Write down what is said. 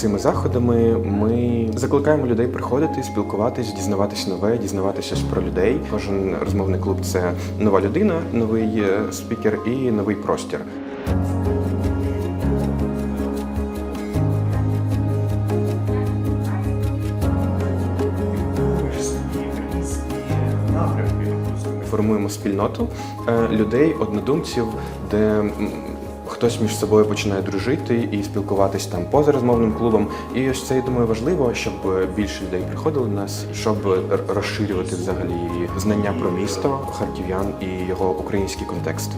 цими заходами ми закликаємо людей приходити, спілкуватись, дізнаватися нове, дізнаватися про людей. Кожен розмовний клуб це нова людина, новий е, спікер і новий простір. Формуємо спільноту е, людей, однодумців, де хтось між собою починає дружити і спілкуватись там поза розмовним клубом. І ось це я думаю важливо, щоб більше людей приходили до нас, щоб розширювати взагалі знання про місто, харків'ян і його український контекст.